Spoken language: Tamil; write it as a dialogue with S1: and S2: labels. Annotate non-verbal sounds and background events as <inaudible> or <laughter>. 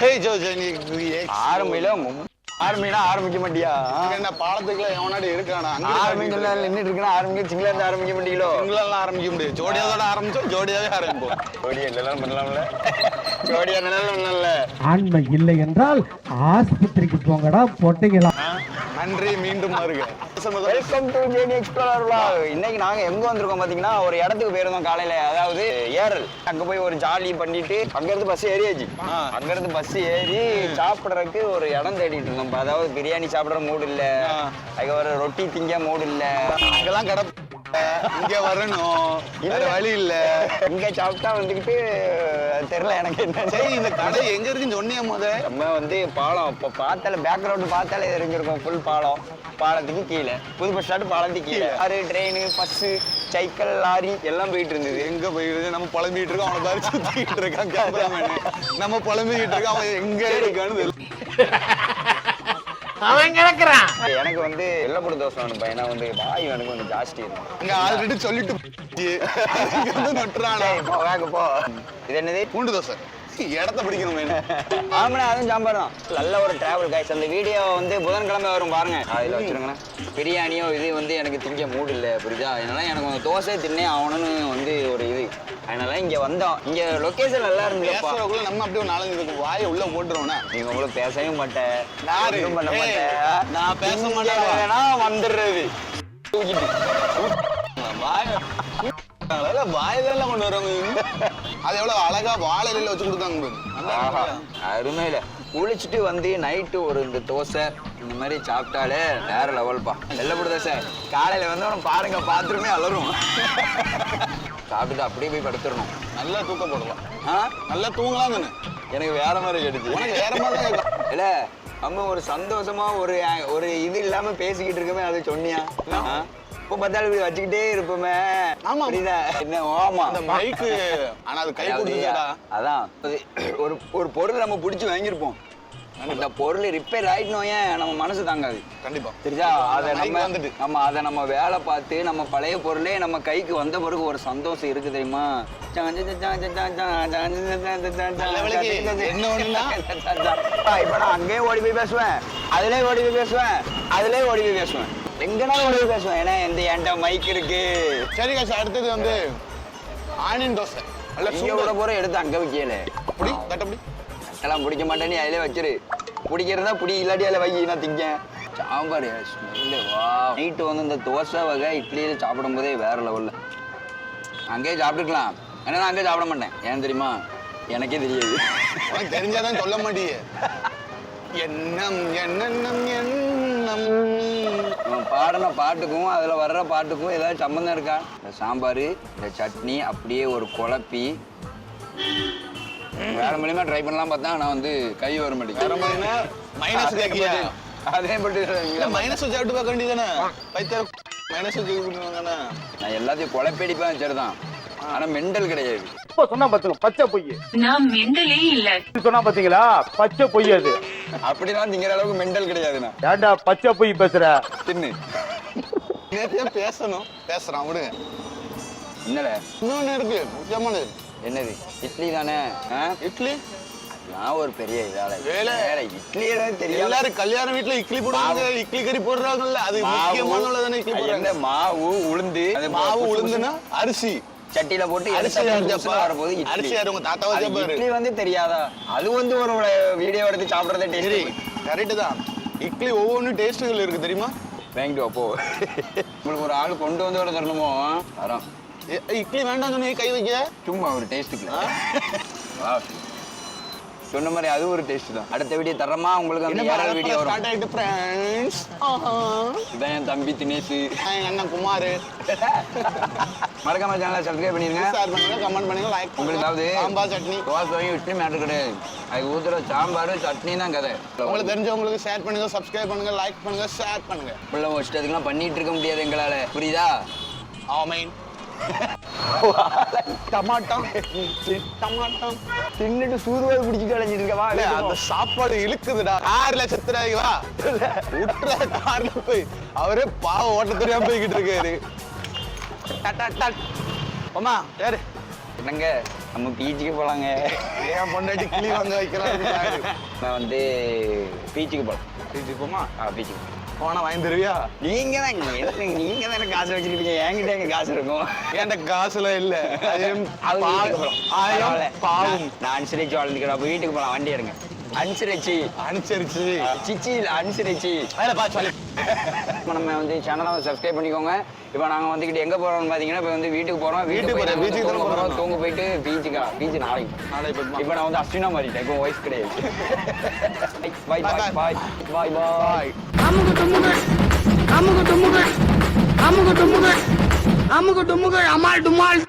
S1: ஹே ஜோ நீ
S2: ஆரம்பியில ஆரம்பினா ஆரம்பிக்க மாட்டியா?
S1: என்ன பாலத்துக்குள்ள எவனாடி இருக்கானா? அங்க
S2: ஆரம்பிக்கல நின்றுட்டு இருக்கா ஆரம்பிக்க சிங்கிளா இருந்து ஆரம்பிக்க மாட்டீங்களோ?
S1: எங்களால ஆரம்பிக்க முடியாது. ஜோடியாவோட ஆரம்பிச்சோம் ஜோடியாவே ஆரம்பிப்போம்.
S2: ஜோடியா இல்லைலாம் பண்ணலாம்ல. ஜோடியா இல்லைனாலும் ஒண்ணும்ல
S3: ஆண்மை இல்லை என்றால் ஆஸ்பத்திரிக்கு போங்கடா பொட்டைங்களா?
S1: நன்றி மீண்டும் வருக.
S2: Welcome to JD explorer vlog. இன்னைக்கு நாங்க எங்க வந்திருக்கோம் பாத்தீங்கன்னா ஒரு இடத்துக்கு போயிருந்தோம் காலையில. அதாவது ஏரல். அங்க போய் ஒரு ஜாலி பண்ணிட்டு அங்க இருந்து பஸ் ஏறியாச்சு. அங்க இருந்து பஸ் ஏறி சாப்பிடறதுக்கு ஒரு இடம் தேடிட்டு இருந்தோம். அதாவது பிரியாணி சாப்பிடுற மூடு இல்ல. அதுக்கு ஒரு ரொட்டி திங்க மூடு இல்ல.
S1: அங்கெல்லாம் கடை இங்க வரணும். வேற வழி இல்ல.
S2: இங்க சாப்பிட்டா வந்துக்கிட்டு தெரியல எனக்கு என்ன.
S1: சரி இந்த கடை எங்க இருக்குன்னு சொன்னியா முத.
S2: நம்ம வந்து பாலம் இப்போ பார்த்தால பேக்ரவுண்ட் பார்த்தாலே தெரிஞ்சிருக்கும் ஃபுல் பாலம். பாலத்துக்கு கீழே. புது பஸ் ஸ்டாண்ட் பாலத்துக்கு கீழே. Car train bus cycle lorry எல்லாம் போயிட்டு இருந்தது.
S1: எங்க போயிடுது நம்ம புலம்பிட்டு இருக்கோம். அவனை பாரு சுத்திட்டு இருக்கான் கேமராமேன் நம்ம புலம்பிக்கிட்டு இருக்கோம். அவன் எங்க இருக்கான்னு <laughs> தெரியல
S2: எனக்கு வந்து வெள்ளப்பூடு தோசை வேணும் பையனா வந்து வாயு எனக்கு கொஞ்சம் ஜாஸ்தி இருக்கும்
S1: இங்க ஆல்ரெடி சொல்லிட்டு நொட்டுறானா?
S2: போ வேக போ. இது என்னது?
S1: பூண்டு தோசை. இடத்த பிடிக்கணும் மெயின்
S2: ஆமாண்ணா அதுவும் சாம்பார் தான். நல்ல ஒரு டிராவல் கைஸ் அந்த வீடியோ வந்து புதன்கிழமை வரும் பாருங்க. அதில் வச்சிருங்கண்ணா. பிரியாணியோ இது வந்து எனக்கு திங்க மூடு இல்லை புரியுதா? அதனால எனக்கு கொஞ்சம் தோசை தின்னே ஆகணும்னு அதனால இங்க வந்தோம். இங்க லொகேஷன் நல்லா
S1: பேசுறதுக்குள்ள நம்ம அப்படியே ஒரு நாலஞ்சு இதுக்கு வாயை உள்ள போட்டுருவோம்னா?
S2: நீங்க உங்களுக்கு பேசவே மாட்டேன்.
S1: யாரு?
S2: ஒண்ணும் பண்ண மாட்டேன்.
S1: நான் பேச மாட்டேன்.
S2: வந்துடுறது. தூக்கிட்டு
S1: வாய அதெல்லாம் வாயிலெல்லாம் கொண்டு வருவாங்க அது எவ்வளவு அழகா வாழையில வச்சு கொடுத்தாங்க?
S2: அருமையில குளிச்சுட்டு வந்து நைட்டு ஒரு இந்த தோசை இந்த மாதிரி சாப்பிட்டாலே வேற லெவல்ப்பா வெள்ளப்பூடு தோசை காலையில வந்து பாருங்க பாத்ரூமே அலறும். சாப்பிட்டுட்டு அப்படியே போய் படுத்துடணும்.
S1: நல்லா தூக்கம் போடலாம்.
S2: ஆ?
S1: நல்லா தூங்கலாம் தானே?
S2: எனக்கு வேற மாதிரி கிடைச்சு
S1: உனக்கு வேற மாதிரி தான்.
S2: இல்ல நம்ம ஒரு சந்தோஷமா ஒரு ஒரு இது இல்லாம பேசிக்கிட்டு இருக்கமே அது சொன்னியா? இப்போ பார்த்தாலும் இப்படி வச்சுக்கிட்டே இருப்போமே.
S1: ஆமா.
S2: புரியுதா? என்ன ஆமா.
S1: அந்த மைக்கு ஆனா அது கை கொடுத்துடா
S2: அதான். அது ஒரு ஒரு பொருள் நம்ம பிடிச்சி வாங்கியிருப்போம். அந்த பொருள் ரிப்பேர் ஆயிட்டோம் ஏன் நம்ம மனசு தாங்காது
S1: கண்டிப்பா
S2: தெரிஞ்சா அதை நம்ம
S1: வந்துட்டு.
S2: நம்ம அதை நம்ம வேலை பார்த்து நம்ம பழைய பொருளே நம்ம கைக்கு வந்த பிறகு ஒரு சந்தோஷம் இருக்கு தெரியுமா? இப்ப நான் அங்கேயே ஓடி போய் பேசுவேன் அதுலயே ஓடி போய் பேசுவேன் அதுலயே ஓடி போய் பேசுவேன் எங்கனாலும் ஓடி போய் பேசுவேன் ஏன்னா எந்த என்கிட்ட மைக் இருக்கு
S1: சரி காசு அடுத்தது வந்து ஆனியன் தோசை நல்ல சூடா
S2: போற எடுத்து அங்க வைக்கல
S1: அப்படி தட்டப்படி
S2: எல்லாம் பிடிக்க மாட்டேன் நீ அதிலே வச்சிரு. பிடிக்கிறதா பிடி இல்லாட்டி அதில் வை நான் திங்க சாம்பார் ஸ்மெல்லு வா. நைட்டு வந்து இந்த தோசை வகை இட்லியில் சாப்பிடும் போதே வேற லெவலில் அங்கேயே சாப்பிட்டுக்கலாம். ஏன்னா நான் அங்கேயே சாப்பிட மாட்டேன். ஏன் தெரியுமா? எனக்கே தெரியாது.
S1: உனக்கு தெரிஞ்சாதான் சொல்ல மாட்டியே. எண்ணம் எண்ணம் எண்ணம்.
S2: பாடின பாட்டுக்கும் அதில் வர்ற பாட்டுக்கும் ஏதாவது சம்மந்தம் இருக்கா? இந்த சாம்பார் இந்த சட்னி அப்படியே ஒரு குழப்பி வேற மூலியமா ட்ரை பண்ணலாம் பார்த்தா நான் வந்து கை வர
S1: வேற
S2: மாட்டேங்குது
S1: மைனஸ் கேக்கியா
S2: அதே பட்டு
S1: இல்ல மைனஸ் வச்சு சாப்பிட்டு பார்க்க வேண்டியதானே பைத்தியம் மைனஸ் வச்சு கொடுத்துருவாங்கண்ணா
S2: நான் எல்லாத்தையும் குழப்படிப்பேன் சரிதான். ஆனா மெண்டல் கிடையாது.
S3: இப்ப சொன்னா பாத்துங்க பச்சை பொய்
S4: நான் மெண்டலே இல்ல.
S3: சொன்னா பாத்தீங்களா? பச்சை பொய் அது.
S2: அப்படிலாம் திங்கிற அளவுக்கு மெண்டல் கிடையாதுண்ணா
S3: ஏன்டா பச்சை பொய் பேசுற?
S2: தின்னு.
S1: நேற்று பேசணும். பேசுறான் விடுங்க
S2: என்னல
S1: இன்னொன்னு இருக்கு முக்கியமானது.
S2: என்னது இட்லி தானே?
S1: இட்லி?
S2: நான் ஒரு பெரிய இதால.
S1: வேலை.
S2: இட்லியே தெரியாது.
S1: எல்லாரும் கல்யாண வீட்டுல இட்லி போடுவாங்க இட்லி கறி போடுறாங்கல்ல அது முக்கியமான உள்ளதானே இட்லி போடுறாங்க.
S2: மாவு உளுந்து? அது
S1: மாவு
S2: புதுசு
S1: உளுந்துனா அரிசி.
S2: சட்டியில போட்டு
S1: அரிசி
S2: இட்லி.
S1: அரிசி உங்க தாத்தாவா
S2: அது
S1: ஜப்பாரு?
S2: இட்லி வந்து தெரியாதா? அது வந்து ஒரு வீடியோ எடுத்து சாப்பிடுறதே டேஸ்ட்
S1: கரெக்டு தான். இட்லி ஒவ்வொன்றும் டேஸ்ட்டுகள் இருக்கு தெரியுமா?
S2: வாங்கிட்டு வா, போ. உங்களுக்கு ஒரு ஆள் கொண்டு வந்து வர தரணுமோ? வரோம்
S1: இட்லி வேண்டாம் சொன்னீங்க கை வைக்க.
S2: சும்மா ஒரு டேஸ்ட்டுக்கு சொன்ன மாதிரி அது ஒரு டேஸ்ட் தான். அடுத்த வீடியோ தரமா உங்களுக்கு அந்த ஏழாவது வீடியோ வரும்.
S1: ஸ்டார்ட் ஆயிட்டு ஃப்ரெண்ட்ஸ்
S2: இதான் என் தம்பி தினேஷ்.
S1: அண்ணன் குமார்.
S2: மறக்காம சேனலை சப்ஸ்கிரைப் பண்ணிருங்க.
S1: ஷேர் பண்ணுங்க கமெண்ட் பண்ணுங்க லைக்
S2: உங்களுக்கு அதாவது
S1: சாம்பார் சட்னி.
S2: தோசை வாங்கி இட்லி மேட்டர் கிடையாது. அதுக்கு ஊத்துற சாம்பார் சட்னி தான் கதை.
S1: உங்களுக்கு தெரிஞ்சவங்களுக்கு ஷேர் பண்ணுங்க சப்ஸ்கிரைப் பண்ணுங்க லைக் பண்ணுங்க ஷேர் பண்ணுங்க.
S2: பிள்ளை இஷ்டத்துக்குலாம் பண்ணிட்டு இருக்க முடியாது எங்களால. புரியுதா?
S1: ஆமீன் டமாட்டம். டமாட்டம்.
S2: தின்னுட்டு சூதுவாய் பிடிச்சிட்டு அலைஞ்சிட்டு இருக்கவா
S1: அந்த சாப்பாடு இழுக்குதுடா. ஆறு ரூபாய்க்கு வா. விட்டுற கார்ல போய். அவரே பாவ ஓட்ட தெரியாம போய்கிட்டு இருக்காரு. டட், டட், டட். அம்மா யாரு?
S2: என்னங்க? நம்ம பீச்சுக்கு போலாங்க.
S1: ஏன் பொண்டாட்டி கிளி வாங்க வைக்கிறான் <laughs>
S2: நான் வந்து பீச்சுக்கு போலாம்.
S1: போமா?
S2: ஆ பீச்சுக்கு
S1: போனா வாங்கி தருவியா
S2: நீங்க தான் நீங்க தானே காசு வச்சிருப்பீங்க. என்கிட்ட எங்க காசு இருக்கும்?
S1: என்கிட்ட காசுல இல்ல. பாவம்.
S2: நான் அனுசரிச்சு வாழ்ந்துக்கிறேன். அப்ப வீட்டுக்கு போலாம். வண்டி எடுங்க. அனுசரிச்சு.
S1: அனுசரிச்சு.
S2: சிச்சி இல்ல அனுசரிச்சு.
S1: அதில் பா சொல்லி.
S2: இப்போ நம்ம வந்து சேனலை சப்ஸ்கிரைப் பண்ணிக்கோங்க. இப்போ நாங்கள் வந்துக்கிட்டு எங்கே போகிறோம்னு பார்த்தீங்கன்னா இப்போ வந்து வீட்டுக்கு போகிறோம்
S1: வீட்டுக்கு
S2: போய்
S1: போறோம்,
S2: நாங்க
S1: beach க்கு
S2: தூங்க
S1: தானே
S2: போறோம்.
S1: போறோம்.
S2: தூங்க போயிட்டு பீச்சுக்கா பீச் நாளைக்கு.
S1: நாளைக்கு.
S2: இப்போ நான் வந்து அஸ்வினா மாறிட்டேன். இப்போ ஒய்ஃப் கிடையாது. பாய் பாய். பாய் பாய் பாய்
S4: அமுகு டுமுகு. அமுகு டுமுகு. அமுகு டுமுகு. அமுகு டுமுகு. அமால் டுமால்.